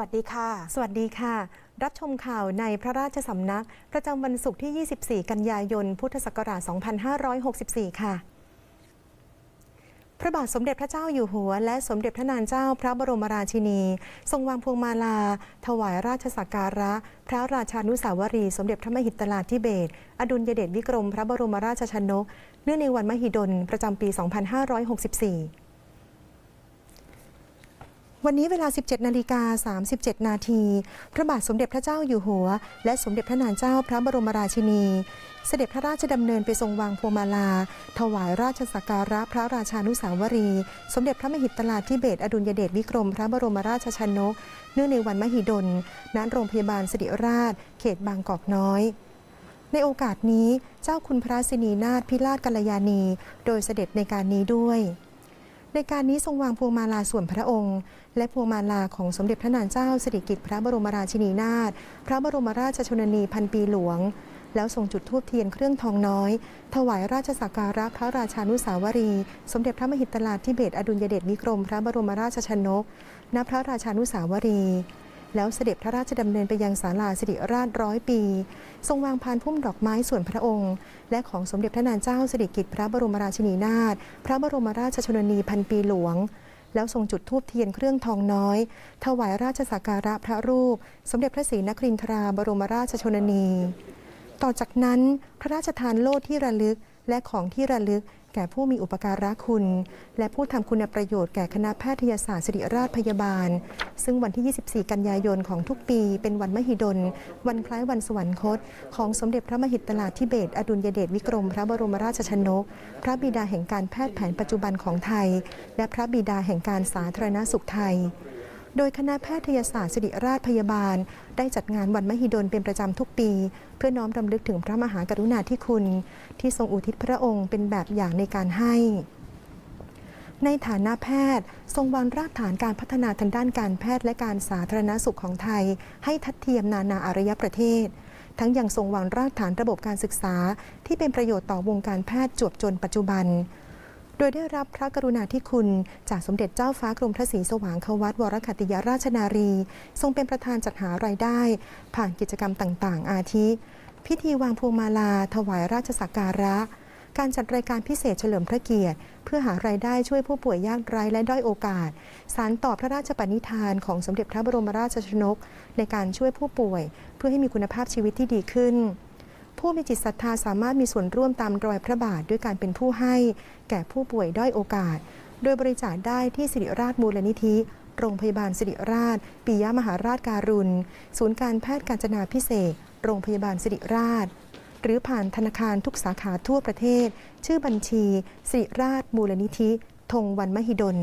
สวัสดีค่ะ สวัสดีค่ะ รับชมข่าวในพระราชสำนัก ประจำวันศุกร์ที่ 24 กันยายน พุทธศักราช 2564 ค่ะ พระบาทสมเด็จพระเจ้าอยู่หัว และสมเด็จพระนางเจ้าพระบรมราชินี ทรงวางพวงมาลา ถวายราชสักการะ พระราชานุสาวรีสมเด็จพระมหิดลาธิเบศอดุลยเดชวิกรม พระบรมราชชนก เนื่องในวันมหิดลประจำปี 2564 วันนี้เวลา 17 นาฬิกา 37 นาที พระบาทสมเด็จพระเจ้าอยู่หัว และสมเด็จพระนางเจ้าพระบรมราชินี เสด็จพระราชดำเนินไปทรงวางพวงมาลา ถวายราชสักการะพระราชานุสาวรี สมเด็จพระมหิดลาธิเบศอดุลยเดชวิกรม พระบรมราชชนก เนื่องในวันมหิดล ณ โรงพยาบาลสิริราช เขตบางกอกน้อยในโอกาสนี้เจ้าคุณพระสินีนาถพิราชกัลยาณี โดยเสด็จในการนี้ด้วย ในการนี้ทรงวางพวงมาลาส่วนพระองค์ และพวงมาลาของสมเด็จพระนางเจ้าสิริกิติ์พระบรมราชินีนาถพระบรมราชชนนีพันปีหลวง แล้วทรงจุดธูปเทียนเครื่องทองน้อย ถวายราชสักการะพระราชานุสาวรีย์สมเด็จพระมหิดลาธิเบศอดุลยเดชมิกรม พระบรมราชชนก ณพระราชานุสาวรีย์ แล้วเสด็จพระราชดำเนินไปยังศาลาสิริราชร้อยปี ทรงวางพานพุ่มดอกไม้ส่วนพระองค์ และของสมเด็จพระนางเจ้าสิริกิติ์พระบรมราชินีนาถพระบรมราชชนนีพันปีหลวง แล้วทรงจุดธูปเทียนเครื่องทองน้อย ถวายราชสักการะพระรูป สมเด็จพระศรีนครินทราบรมราชชนนี ต่อจากนั้นพระราชทานโล่ที่ระลึก และของที่ระลึกแก่ผู้มีอุปการะคุณ และผู้ทำคุณประโยชน์แก่คณะแพทยศาสตร์ศิริราชพยาบาล ซึ่งวันที่ 24 กันยายนของทุกปี เป็นวันมหิดล วันคล้ายวันสวรรคต ของสมเด็จพระมหิดลาธิเบศอดุลยเดชวิกรม พระบรมราชชนก พระบิดาแห่งการแพทย์แผนปัจจุบันของไทย และพระบิดาแห่งการสาธารณสุขไทย โดยคณะแพทยศาสตร์ศิริราชพยาบาล ได้จัดงานวันมหิดลเป็นประจำทุกปี เพื่อน้อมรำลึกถึงพระมหากรุณาธิคุณ ที่ทรงอุทิศพระองค์เป็นแบบอย่างในการให้ ในฐานะแพทย์ ทรงวางรากฐานการพัฒนาทางด้านการแพทย์และการสาธารณสุขของไทย ให้ทัดเทียมนานาอารยประเทศ ทั้งยังทรงวางรากฐานระบบการศึกษา ที่เป็นประโยชน์ต่อวงการแพทย์จวบจนปัจจุบัน โดยได้รับพระกรุณาธิคุณ จากสมเด็จเจ้าฟ้ากรมพระศรีสว่างควัตวรคัติยราชนารี ทรงเป็นประธานจัดหารายได้ ผ่านกิจกรรมต่างๆ อาทิ พิธีวางพวงมาลา ถวายราชสักการะ การจัดรายการพิเศษเฉลิมพระเกียรติ เพื่อหารายได้ช่วยผู้ป่วยยากไร้และด้อยโอกาส สารต่อพระราชปณิธานของสมเด็จพระบรมราชชนก ในการช่วยผู้ป่วย เพื่อให้มีคุณภาพชีวิตที่ดีขึ้น ผู้มีจิตศรัทธาสามารถมีส่วนร่วมตามรอยพระบาทด้วยการเป็นผู้ให้ แก่ผู้ป่วยด้อยโอกาส โดยบริจาคได้ที่สิริราชมูลนิธิ โรงพยาบาลสิริราชปิยมหาราชการุณ ศูนย์การแพทย์การจนาพิเศษ โรงพยาบาลสิริราช หรือผ่านธนาคารทุกสาขาทั่วประเทศ ชื่อบัญชี สิริราชมูลนิธิธงวันมหิดล